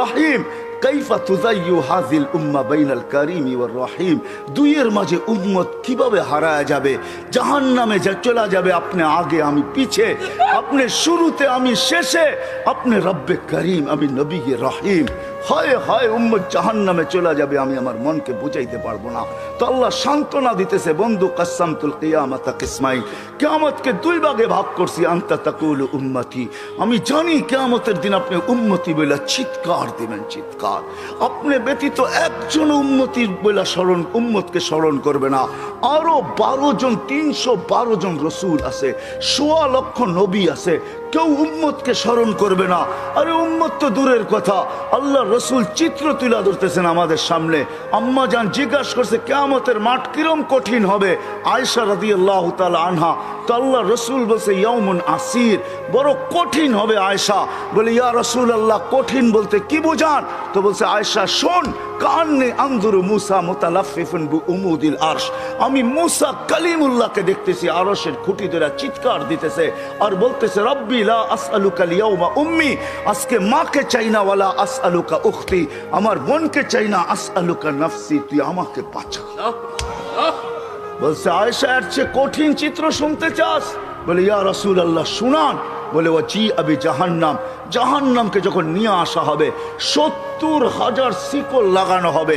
রহিম, কাইফা তুজাইয়ু হাজিল উম্মা বাইনাল কারিম রহিম। দুইয়ের মাঝে উম্মত কীভাবে হারায় যাবে, জাহান্নামে যা চলা যাবে, আপনি আগে আমি পিছে, আপনি শুরুতে আমি শেষে, আপনি রব্বে করিম, আমি নবী রহিম। হয় হয় উম্মত জাহান্নামে চলে যাবে, আমি আমার মনকে বুঝাইতে পারব না। তো আল্লাহ সান্ত্বনা দিতেছে, বন্ধু কাসামতুল কিয়ামাতা কিসমাই কেয়ামতকে দুই ভাগে ভাগ করছি, আন্তা তাকুল উম্মতি। আমি জানি কেয়ামতের দিন আপনি উম্মতি বলে চিৎকার দিবেন, চিৎকার। আপনি ব্যতীত একজন উম্মতির বলে স্মরণ, উম্মতকে স্মরণ করবে না। আরও বারো জন, তিনশো বারো জন রসুল আছে, সোয়া লক্ষ নবী আছে কেউ উম্মতকে স্মরণ করবে না। আরে উম্মত তো দূরের কথা। আল্লাহ রসুল চিত্র তুলে ধরতেছেন আমাদের সামনে। আম্মা যান জিজ্ঞাসা করছে, কেয়ামতের মাঠ কিরম কঠিন হবে? আয়সা রাদি আল্লাহ আনহা। তো আল্লাহ রসুল বলছে ইয়মুন আসির। বড় কঠিন হবে আয়সা বলে, ইয়া রসুল আল্লাহ কঠিন বলতে কি বোঝান? তো বলছে আয়সা শোন কান্নে আন্দুরু মুসা মোতালাফিফুন বু উমুদিল আরশ। আমি মুসা কালিমুল্লাহকে দেখতেছি, আরশের খুঁটি ধরে চিৎকার দিতেছে আর বলতেছে, রব্বি লা আসআলুকা লিয়াউমা উম্মি, আজকে মাকে চাই না, ওয়ালা আসআলুকা উখতি, আমার বোনকে চাই না, আসআলুকা নাফসি, তুই আমাকে বাঁচা। বলছে আয়সা এর চেয়ে কঠিন চিত্র শুনতে চাস? বলে, ইয়া আল্লাহ শুনান। বলে ও জি আবি জাহান্নাম। জাহান্নামকে যখন নিয়ে আসা হবে, সত্তর হাজার শিকল লাগানো হবে।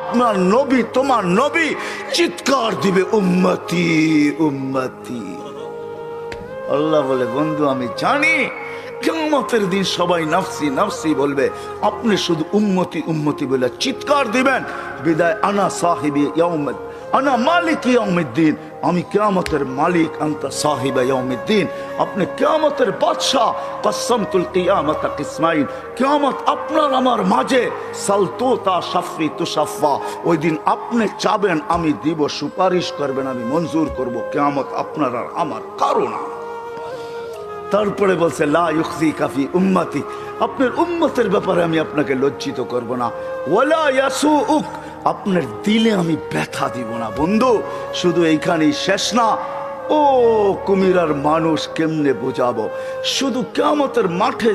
আপনার নবী, তোমার নবী চিৎকার দিবে, উম্মতি উম্মতি। আল্লাহ বলে, বন্ধু, আমি জানি কেমতের দিন সবাই নাফসি নাফসি বলবে, আপনি শুধু উন্মতি উন্মতি বলে চিৎকার দিবেন। বিদায়, আনা সাহেবী ইয়াউমদ। আনা মালিক আমি কেয়ামতের মালিক, আন্তা সাহিবা আপনি কেয়ামতের বাদশাহ কিয়ামত কিসমাইল কেয়ামত আপনার আমার মাঝে। সালতো তা সাফি তুসাফা ওই দিন আপনি চাবেন, আমি দিব, সুপারিশ করবেন, আমি মঞ্জুর করব। কেয়ামত আপনার আর আমার কারণ তারপরে বলছে, লা ইউখজি কাফি আপনার উম্মতের ব্যাপারে আমি আপনাকে লজ্জিত করব না। ওয়ালা আপনার দিলে আমি ব্যথা দিব না, বন্ধু। শুধু এইখানেই শেষ না, ও কুমিরার মানুষ কেমনে বোঝাবো? শুধু কেমতের মাঠে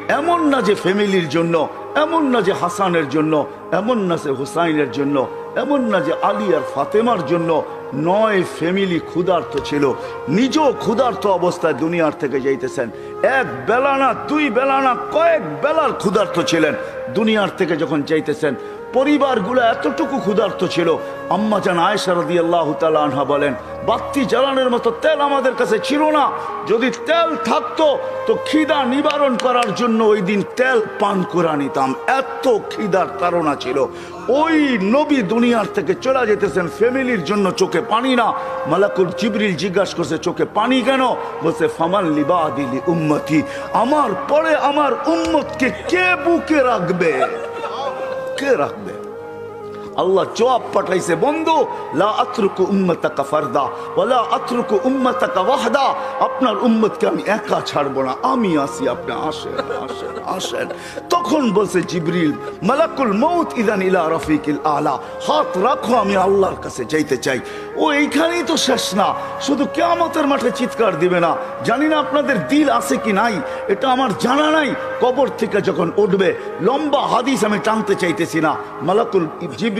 এমন না যে ফ্যামিলির জন্য, এমন না যে হাসানের জন্য, এমন না যে হুসাইনের জন্য, এমন না যে আলী আর ফাতেমার জন্য নয় ফ্যামিলি ক্ষুধার্ত ছিল। নিজেও ক্ষুধার্ত অবস্থায় দুনিয়ার থেকে যাইতেছেন। এক বেলা না, দুই বেলা না, কয়েক বেলার ক্ষুধার্ত ছিলেন। দুনিয়ার থেকে যখন যাইতেছেন, পরিবারগুলো এতটুকু ক্ষুধার্ত ছিল। আম্মা জান আয়সা রদি আল্লাহ আনহা বলেন বাত্তি জ্বালানোর মতো তেল আমাদের কাছে ছিল না। যদি তেল থাকতো, তো খিদা নিবারণ করার জন্য ওই দিন তেল পান করে নিতাম। এত খিদার তারা ছিল। ওই নবী দুনিয়ার থেকে চলে যেতেছেন, ফ্যামিলির জন্য চোখে পানি না। মালাকুল জিবরিল জিজ্ঞাসা করছে, চোখে পানি কেন? বলছে, ফামান লিবা দিলি উম্মতি। আমার পরে আমার উম্মতকে কে বুকে রাখবে? কে রাখবে? আল্লাহ জবাব পাঠাইছে, বন্ধু, লা আতরুকু উম্মতাকা ফারদা ওয়ালা আতরুকু উম্মতাকা ওয়াহদা। আপনার উম্মতকে আমি একা ছাড়বো না, আমি আসি আপনি আসেন আসেন আসেন। তখন বলছে জিবরিল, মালাকুল মৌত ইদান ইলা রফিকিল আলা, হাত রাখো, আমি আল্লাহর কাছে যাইতে চাই। ও, এইখানেই তো শেষ না, শুধু কেয়ামতের মাঠে চিৎকার দিবে না। জানি না আপনাদের দিল আছে কি নাই, এটা আমার জানা নাই। কবর থেকে যখন উঠবে, লম্বা হাদিস আমি টানতে চাইতেছি না। মালাকুল জিবরিল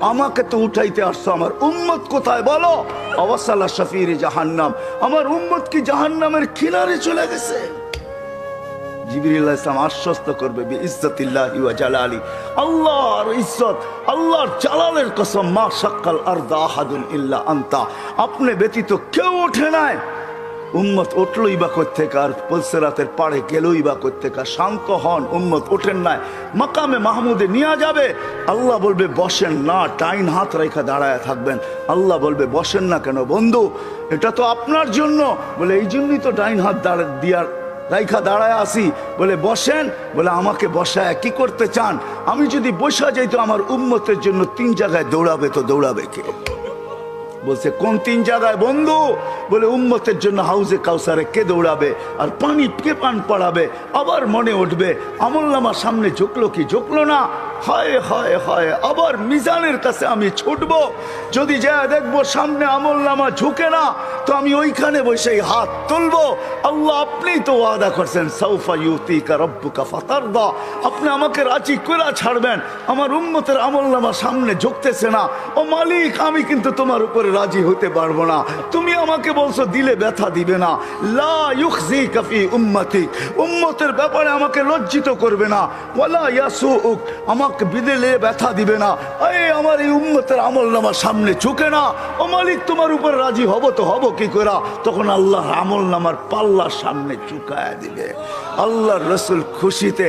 আমাকে তো উঠাইতে আসছো, আমার উম্মত কোথায় বলো? অবসাল্লা শফির জাহান্নাম। আমার উম্মত কি জাহান্নামের কিনারে চলে গেছে? আশ্বস্ত করবে আল্লাহর মা আনতা। আপনি ব্যতীত কেউ ওঠে নাই। উম্মত উঠলই বা কোথেকে আর পলসেরাতের পাড়ে গেলই বা কোথেকে শান্ত হন, উম্মত ওঠেন নাই। মাকামে মাহমুদে নিয়ে যাবে। আল্লাহ বলবে, বসেন না টাইন হাত রেখা দাঁড়ায় থাকবেন। আল্লাহ বলবে, বসেন না কেন বন্ধু? এটা তো আপনার জন্য। বলে, এই জন্যই তো ডাইন হাত দাঁড়া দিয়ার রাইখা দাঁড়ায় আসি বলে, বসেন। বলে, আমাকে বসায় কি করতে চান? আমি যদি বসা যাই তো আমার উম্মতের জন্য তিন জায়গায় দৌড়াবে তো দৌড়াবে কে? বলছে, কোন তিন জায়গায় বন্ধু? বলে, উম্মতের জন্য হাউজে কাউসারে কে দৌড়াবে আর পানি কে পান পড়াবে? আবার মনে উঠবে আমল্লামা সামনে ঝুঁকলো কি ঝুঁকলো না? আবার মিজানের কাছে আমি যদি যা দেখব সামনে আমল্লামা ঝুঁকে না, তো আমি ওইখানে হাত আল্লাহ আপনি তো ওয়াদা করছেন সৌফা রব্বুকা ফাতারদা। আপনি আমাকে রাজি ছাড়বেন, আমার উম্মতের আমলনামা সামনে ঝুঁকতেছে না। ও মালিক, আমি কিন্তু তোমার উপরে রাজি হতে পারব না। তুমি আমাকে বলছো, দিলে ব্যথা দিবে না। লা ইউখজি কাফি উম্মতি উম্মতের ব্যাপারে আমাকে লজ্জিত করবে না। ওয়ালা ইয়াসুউক, আমাকে বিদেলে ব্যথা দিবে না। এই আমার এই উম্মতের আমলনামা সামনে চোখে না। ও মালিক, তোমার উপর রাজি হব তো হব কি করে তখন আল্লাহ আমল নামার পাল্লার সামনে চুকায় দিবে। আল্লাহর রসুল খুশিতে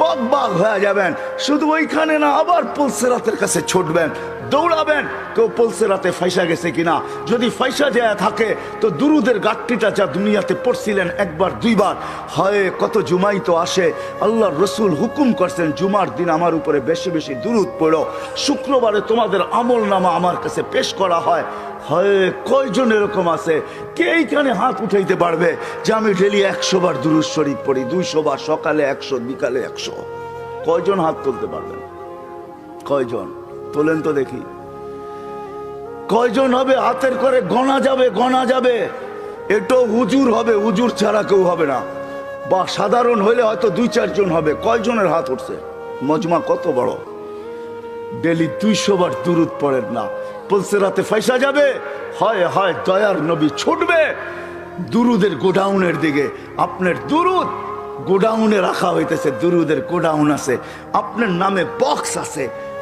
বাগ বাগ হয়ে যাবেন। শুধু ওইখানে না, আবার পুলসেরাতের কাছে ছুটবেন। দৌড়াবেন। কেউ পলসেরাতে ফাইসা গেছে কিনা? যদি ফাইসা যায় থাকে, তো দুরুদের গাঠটিটা যা দুনিয়াতে পড়ছিলেন একবার, দুইবার। হয়, কত জুমাই তো আসে। আল্লাহর রসুল হুকুম করছেন, জুমার দিন আমার উপরে বেশি বেশি দুরুদ পড়ো। শুক্রবারে তোমাদের আমল নামা আমার কাছে পেশ করা হয়। হয়, কয়জন এরকম আছে? কে এইখানে হাত উঠাইতে পারবে যে আমি ডেলি একশো বার দুরুদ শরীফ পড়ি, দুইশো বার, সকালে একশো, বিকালে একশো? কয়জন হাত তুলতে পারবেন? কয়জন? তোলেন তো দেখি। কয়জন হবে? হাতের করে গণা যাবে গণা যাবে। এটো হুজুর হবে হুজুর ছাড়া কেউ হবে না। বা সাধারণ হইলে হয়তো দুই, চারজন হবে। কয়জনের হাত উঠছে? মজমা কত বড়। ডেলি দুইশো বার দুরুদ পড়েন না। পলসে রাতে ফাইসা যাবে? হয় হয়, দয়ার নবী ছুটবে। দুরুদের গোডাউনের দিকে। আপনার দুরুদ গোডাউনে রাখা হইতেছে, দুরুদের গোডাউন আছে। আপনার নামে বক্স আছে।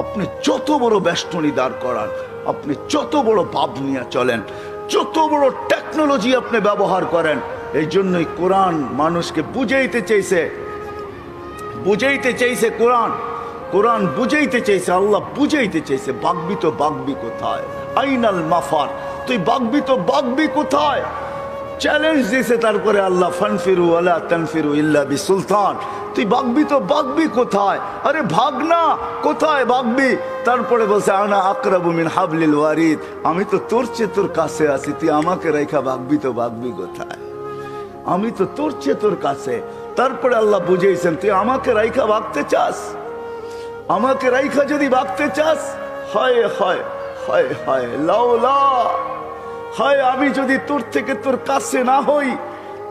আপনি যত বড় বেষ্টনী দাঁড় করান, আপনি যত বড় ভাব নিয়ে চলেন, যত বড় টেকনোলজি আপনি ব্যবহার করেন, এই জন্যই কোরআন মানুষকে বুঝাইতে চেয়েছে বুঝাইতে চাইছে কোরআন। কোরআন বুঝাইতে চাইছে, আল্লাহ বুঝাইতে চাইছে, বাগবি তো বাগবি কোথায়? আইনাল মাফার, তুই বাগবি তো বাগবি কোথায়? চ্যালেঞ্জ দিয়েছে তারপরে আল্লাহ, ফানফিরু আলা তানফিরু ইল্লা বি সুলতান তুই বাগবি তো বাগবি কোথায়? আরে ভাগ না, কোথায় বাগবি? তারপরে বলছে, আনা আকরাবু মিন হাবলিল ওয়ারিদ। আমি তো তোর চেয়ে তোর কাছে আছি, তুই আমাকে রেখা বাগবি তো বাগবি কোথায়? আমি তো তোর চেয়ে তোর কাছে। তারপরে আল্লাহ বুঝেছেন তুই আমাকে রাইখা বাগতে চাস? আমাকে রাইখা যদি বাগতে চাস, হয় হয় হয় হয় লাউলা হয়, আমি যদি তোর থেকে তোর কাছে না হই,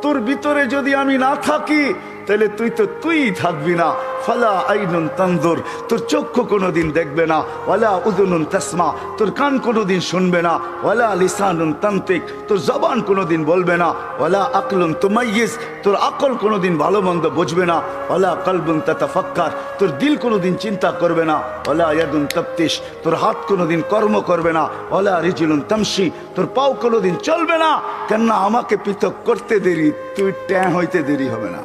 তোর ভিতরে যদি আমি না থাকি তাহলে তুই তো তুই থাকবি না। ফালা আইনুন তান্দুর তোর চক্ষু কোনোদিন দেখবে না। ওয়ালা উদুনুন তাসমা, তোর কান কোনোদিন শুনবে না। ওয়ালা লিসানুন তান্ত্রিক, তোর জবান কোনোদিন বলবে না। ওয়ালা আকলুন তুমাইয়িস তোর আকল কোনোদিন ভালো মন্দ বুঝবে না। ওয়ালা কলবুন তাতাফাক্কার, তোর দিল কোনোদিন চিন্তা করবে না। ওয়ালা ইয়াদুন তাফতিশ, তোর হাত কোনোদিন কর্ম করবে না। ওয়ালা রিজুলুন তামশি, তোর পাও কোনোদিন চলবে না। কেননা আমাকে পৃথক করতে দেরি, তুই ট্যাঁ হইতে দেরি হবে না।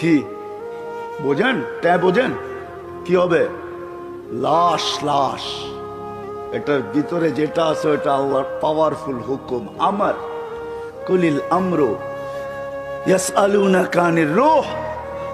কি? বোঝেন? ট্যাঁ বোঝেন? কি হবে? লাশ লাশ। এটার ভিতরে যেটা আছে, ওটা আল্লাহর পাওয়ারফুল হুকুম। আমার কুলিল আমরো ইয়াস আলুনা কানের রোহ।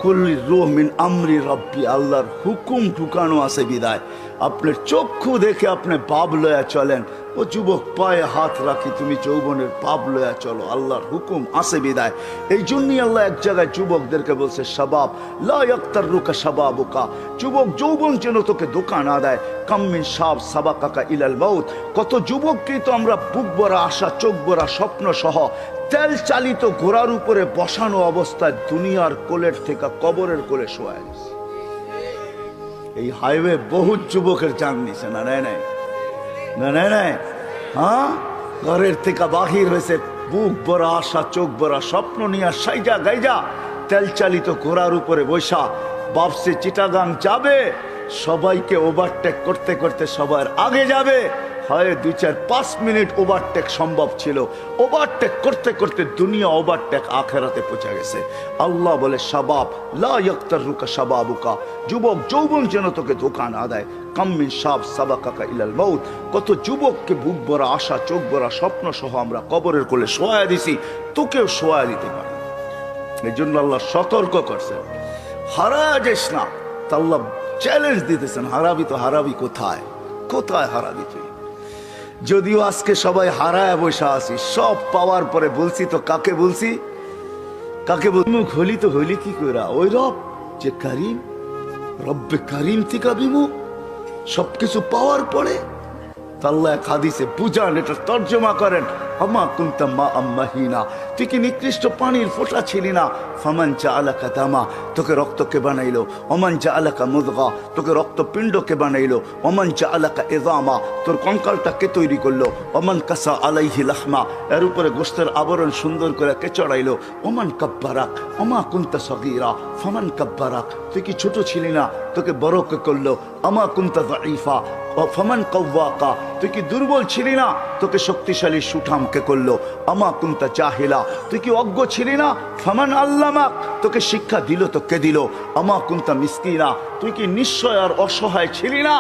কুলিল রোহ মিন আমরি রব্বি। আল্লাহর হুকুম ঢুকানো আছে বিদায়। আপনার চক্ষু দেখে আপনি পাপ লয়া চলেন। ও যুবক, পায়ে হাত রাখি তুমি যৌবনের পাপ লয়া চলো, আল্লাহর হুকুম আসে বিদায়। এই জন্যই আল্লাহ এক জায়গায় যুবকদেরকে বলছে সবাব লাক্তার রুকা সবাবুকা যুবক যৌবন যেন তোকে দোকান না দেয়। কাম্মিন সাব সাবা কাকা ইলাল মৌত কত যুবককেই তো আমরা বুক ভরা আশা, চোখ ভরা স্বপ্ন সহ তেল চালিত ঘোড়ার উপরে বসানো অবস্থায় দুনিয়ার কোলের থেকে কবরের কোলে শোয়া এই হাইওয়ে বহু যুবকের জান নিছে না নেয় নাই। না নেয় নাই হ্যাঁ? ঘরের থেকে বাহির হয়েছে, বুক ভরা আশা, চোখ ভরা স্বপ্ন নিয়ে সাইজা গাইজা, তেল চালিত ঘোড়ার উপরে বৈশা বাপসে চিটাগাং যাবে, সবাইকে ওভারটেক করতে করতে সবার আগে যাবে। হয়, দুই চার পাঁচ মিনিট ওভারটেক সম্ভব ছিল। ওভারটেক করতে করতে দুনিয়া ওভারটেক আখেরাতে পৌঁছে গেছে। আল্লাহ বলে সাবাব লা রুকা সাবাবুকা যুবক যৌবন যেন তোকে ধোকা না দেয়। কাম্মিন সাব সাবা কাকা ইলাল মৌত কত যুবককে বুক ভরা আশা, চোখ ভরা স্বপ্ন সহ আমরা কবরের কোলে শোয়া দিছি, তোকেও শোয়া দিতে পারি এই জন্য আল্লাহ সতর্ক করছেন। হারা যাস না। তা আল্লাহ চ্যালেঞ্জ দিতেছেন, হারাবি তো হারাবি কোথায়? কোথায় হারাবি তুই? যদিও আজকে সবাই হারায় বসে আছি, সব পাওয়ার পরে বলছি তো কাকে বলছি? কাকে বল মুখ হলি তো হইলি কি কইরা? ওই রব যে কারিম, রব্বে কারিম থেকে বিমুখ, সবকিছু পাওয়ার পরে তাল্লা এক হাদিসে, বুঝান, এটা তর্জমা করেন। আমা কুন্তা মা আম্মাহিনা তুই কি নিকৃষ্ট পানির ছিলি না। ফামান চা আলাকা দামা। তোকে রক্তকে বানাইলো? অমান চা আলাকা মুদগা। তোকে রক্তপিণ্ডকে বানাইলো। অমান চা আলাকা এদামা তোর কঙ্কালটাকে তৈরি করল? অমান কাসা আলাইহি লাহমা। এর উপরে গোস্তের আবরণ সুন্দর করে কে চড়াইলো? অমান কাব্বারাক। অমা কুন্তা সগিরা। ফামান কাব্বারাক। তুই কি ছোট ছিলি না? তোকে বড় কে করল? আমা কুন্তা দাইফা ও ফমান কৌয়াকা তুই কি দুর্বল ছিলি না? তোকে শক্তিশালী সুঠামকে করল। আমা কুন্তা চাহিলা তুই কি অজ্ঞ ছিলি না? ফমান আল্লামাক তোকে শিক্ষা দিল তো কে দিল। আমা কুন্তা মিসকিনা, তুই কি নিশ্চয় আর অসহায় ছিলি না?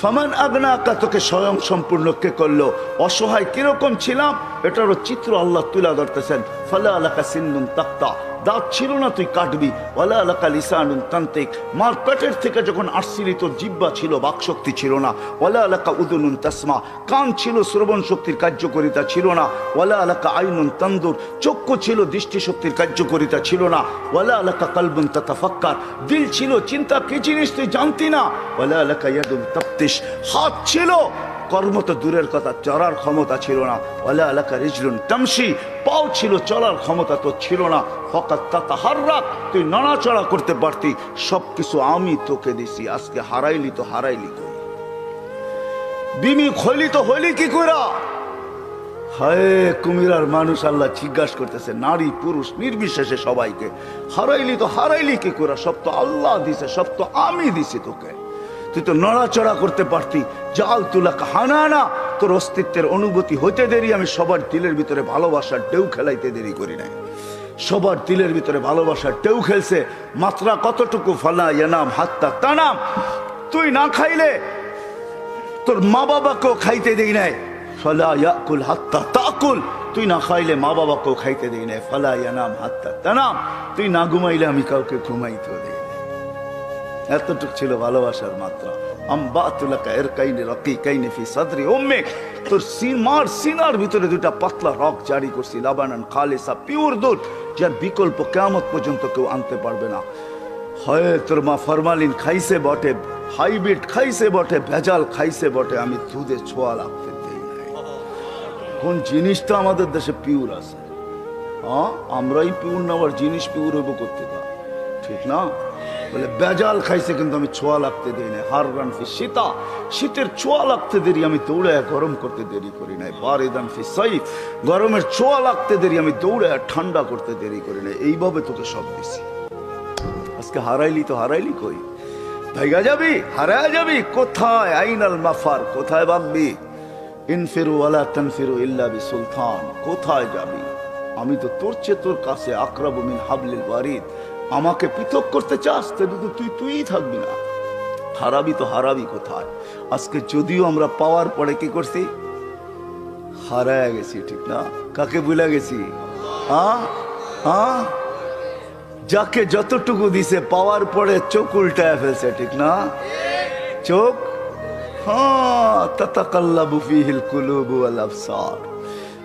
ফমান আগ্নাকা, তোকে স্বয়ং সম্পূর্ণ কে করল। অসহায় কীরকম ছিলাম? এটারও চিত্র আল্লাহ তুলা ধরতেছেন। ফলা আলাকা সিন্দুন তাক্তা দাঁত ছিল না, তুই কাটবি। ওয়ালা আলাকা লিসানুন তান্ত্রিক মার পেটের থেকে যখন আসছিলি তোর জিব্বা ছিল, বাকশক্তি ছিল না। ওয়ালা আলাকা উদুনুন তাসমা। কান ছিল, শ্রবণ শক্তির কার্যকরিতা ছিল না। ওয়ালা আলাকা আইনুন তন্দুর। চক্ষু ছিল দৃষ্টিশক্তির কার্যকরিতা ছিল না। ওয়ালা আলাকা কালবুন তাতাফাক্কার। দিল ছিল, চিন্তা কি জিনিস তুই জানতি না? ওয়ালা আলাকা ইয়াদুন তাপ্তিস হাত ছিল কর্ম তো দূরের কথা, চড়ার ক্ষমতা ছিল না। ওয়ালা আলাকা রিজলুন তামসি পাও ছিল চলার ক্ষমতা তো ছিল না। ফকাত তাতা হাররাক তুই নড়াচড়া করতে পারতি। সব কিছু আমি তোকে দিছি, আজকে হারাইলি তো হারাইলি কই বিমি খইলি তো হইলি কি কইরা? হায়, কুমিরার মানুষ আল্লাহ জিজ্ঞাসা করতেছে, নারী, পুরুষ, নির্বিশেষে সবাইকে। হারাইলি তো হারাইলি কি করে সব তো আল্লাহ দিছে, সব তো আমি দিছি তোকে। তুই তো নড়াচড়া করতে পারতি। জাল তুলা হানানা তোর অস্তিত্বের অনুভূতি হইতে দেরি, আমি সবার দিলের ভিতরে ভালোবাসার ঢেউ খেলাইতে দেরি করি নাই। সবার দিলের ভিতরে ভালোবাসার ঢেউ খেলছে, মাত্রা কতটুকু ফালা ইয়ানাম হাত্তা তানাম তুই না খাইলে তোর মা বাবাকেও খাইতে দেই নাই। ফলা ইয়াকুল হাত্তা তাকুল। তুই না খাইলে মা বাবাকেও খাইতে দেই নাই। ফলা ইয়ানাম হাত্তা তানাম তুই না ঘুমাইলে আমি কাউকে ঘুমাইতেও দেই এতটুক ছিল ভালোবাসার মাত্রা। তোর সিন সিনার ভিতরে দুটা পাতলা রক জারি করছি, লাবানান, খালিসা, পিওর দুধ, যার বিকল্প কেমত পর্যন্ত কেউ আনতে পারবে না। হয় তোর মা ফরমালিন খাইছে বটে, হাইব্রিড খাইছে বটে, ভেজাল খাইছে বটে, আমি দুধে ছোঁয়া লাগতে দেই কোন জিনিসটা আমাদের দেশে পিওর আছে? আমরাই পিওর না, আবার জিনিস পিওর হইব করতে ঠিক না? বলে, বেজাল খাইছে কিন্তু আমি ছোঁয়া লাগতে দেই না হার রান ফি শীতা শীতের ছোঁয়া লাগতে দেরি, আমি দৌড়ে গরম করতে দেরি করি নাই বারিদান ফি সাইফ গরমের ছোঁয়া লাগতে দেরি, আমি দৌড়ে ঠান্ডা করতে দেরি করি নাই, এইভাবে তোকে সব দিছি। আজকে হারাইলি তো হারাইলি কই? ভাইগা যাবি? হারায় যাবি? কোথায়? আইনাল মাফার, কোথায় ভাববি ইনফিরু ওয়ালা তানফিরু ইল্লা বি সুলতান কোথায় যাবি? আমি তো তোর চেয়ে তোর কাছে আকরাবু মিন হাবলিল ওয়ারিদ আমাকে পৃথক করতে চাস, তবে তো তুই তুই থাকবি না। হারাবি তো হারাবি কোথায়? আজকে যদিও আমরা পাওয়ার পরে কি করছি? হারায় গেছি, ঠিক না? কাকে ভুলে গেছি? হ্যাঁ হ্যাঁ যাকে যতটুকু দিছে, পাওয়ার পরে চোখ উল্টায় ফেলছে, ঠিক না? চোখ? হ্যাঁ তাতাকাল্লাবু ফিহিল কুলুবু ওয়াল আবসার।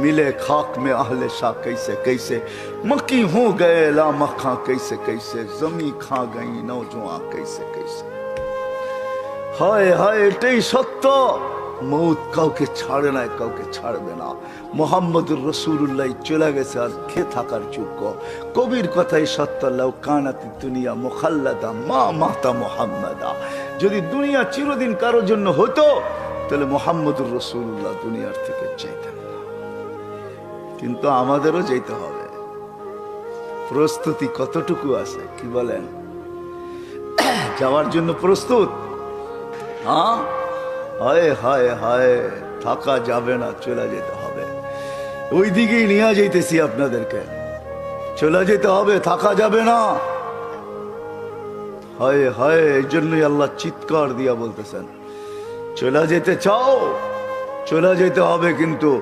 मिले खाक में अहले शाह कैसे कैसे मक्की हो गए ला मखा कैसे कैसे जमी खा गई नौजुआ कैसे कैसे হায় হায় এটাই সত্য মৌত কাউকে ছাড়ে নাই কাউকে ছাড়বে না মোহাম্মদুর রসুল্লাহ চলে গেছে আর কে থাকার যোগ্য কবির কথাই সত্য লাউ কানাতি দুনিয়া মুখাল্লাদা মা মাতা মোহাম্মদা যদি দুনিয়া চিরদিন কারোর জন্য হতো তাহলে মোহাম্মদুর রসুল্লাহ দুনিয়ার থেকে চাইতেন না কিন্তু আমাদেরও যেতে হবে। প্রস্তুতি কতটুকু আছে, কি বলেন? যাওয়ার জন্য প্রস্তুত? হ্যাঁ? হায় হায় হায়, থাকা যাবে না, চলে যেতে হবে। ওই দিকেই নিয়ে যাইতেছি আপনাদেরকে। চলে যেতে হবে, থাকা যাবে না। হায় হায়, এই জন্যই আল্লাহ চিৎকার দিয়া বলতেছেন, চলে যেতে চাও? চলে যেতে হবে কিন্তু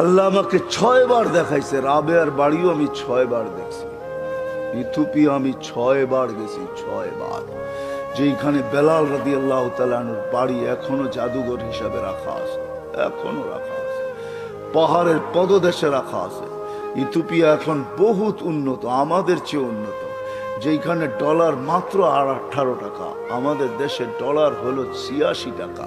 আল্লাহ আমাকে ছয় বার দেখাইছে। রাবেয়ার বাড়িও আমি ছয় বার দেখছি। ইথুপিয়া আমি ছয় বার গেছি ছয় বার যেখানে বেলাল রাদি আল্লাহ তালানুর বাড়ি এখনও জাদুঘর হিসাবে রাখা আছে, এখনও রাখা আছে। পাহাড়ের পদদেশে রাখা আছে। ইথুপিয়া এখন বহুত উন্নত, আমাদের চেয়ে উন্নত। যেখানে ডলার মাত্র আর আঠারো টাকা, আমাদের দেশে ডলার হলো ছিয়াশি টাকা।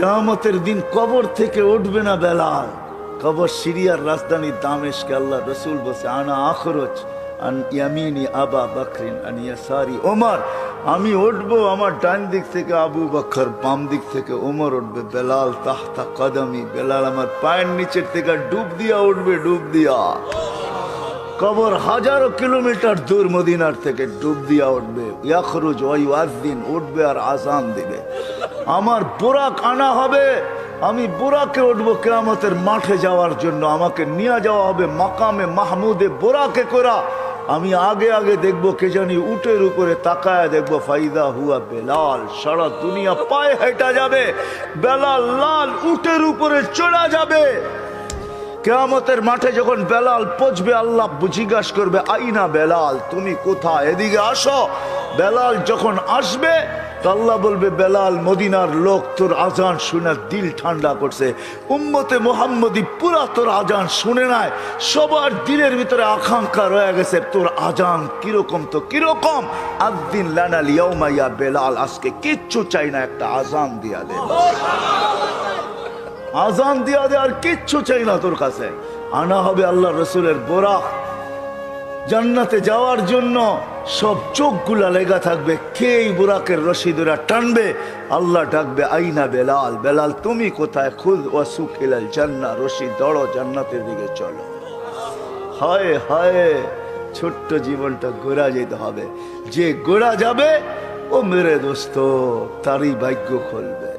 কেয়ামতের দিন কবর থেকে উঠবে না বেলাল। কবর সিরিয়ার রাজধানী দামেশকে আল্লাহ রসুল বসে আনা আখরজ আন ইয়ামিনি আবা বকরিন আন ইয়াসারি ওমর। আমি উঠবো আমার ডান দিক থেকে আবু বকর, বাম দিক থেকে ওমর উঠবে। বেলাল তাহতা কদমি, বেলাল আমার পায়ের নিচের থেকে ডুব দিয়া উঠবে, ডুব দিয়া। কবর হাজারো কিলোমিটার দূর মদিনার থেকে ডুব দিয়া উঠবে। ইয়াখরুজ ওই দিন উঠবে আর আজান দিবে। আমার বোরাক আনা হবে। আমি বোরাকে উঠবো কেয়ামতের মাঠে যাওয়ার জন্য। আমাকে নিয়ে যাওয়া হবে মাকামে মাহমুদে বোরাকে করা আমি আগে আগে দেখব কে জানি উটের উপরে তাকায় দেখব। ফাইদা হুয়া বেলাল, সারা দুনিয়া পায়ে হেঁটা যাবে। বেলাল লাল উটের উপরে চড়া যাবে। কেয়ামতের মাঠে যখন বেলাল পচবে আল্লাহ জিজ্ঞাস করবে, আইনা বেলাল, তুমি কোথায়? এদিকে আসো। বেলাল যখন আসবে আল্লাহ বলবে, বেলাল, মদিনার লোক তোর আজান শুনে দিল ঠান্ডা করছে। উম্মতে মোহাম্মদী পুরা তোর আজান শুনে নাই। সবার দিলের ভিতরে আকাঙ্ক্ষা রয়ে গেছে, তোর আজান কীরকম তো কীরকম? আদিন লানাল ইয়ৌমাইয়া বেলাল, আজকে কিচ্ছু চাই না, একটা আজান দিয়া দে। আজান দিয়া দে আর কিচ্ছু চাই না তোর কাছে। আনা হবে আল্লাহ রসুলের বোরা জান্নাতে যাওয়ার জন্য সব চোখগুলা লেগা থাকবে কে এই বুরাকের রশিদুরা টানবে? আল্লাহ ডাকবে, আইনা বেলাল বেলাল, তুমি কোথায়? খুদ ও সুখিলাল জান্না, রশি দড়ো জান্নাতের দিকে চলো। হায় হায়, ছোট্ট জীবনটা গোড়া যেতে হবে। যে গোড়া যাবে, ও মেরে দোস্ত, তারই ভাগ্য খুলবে।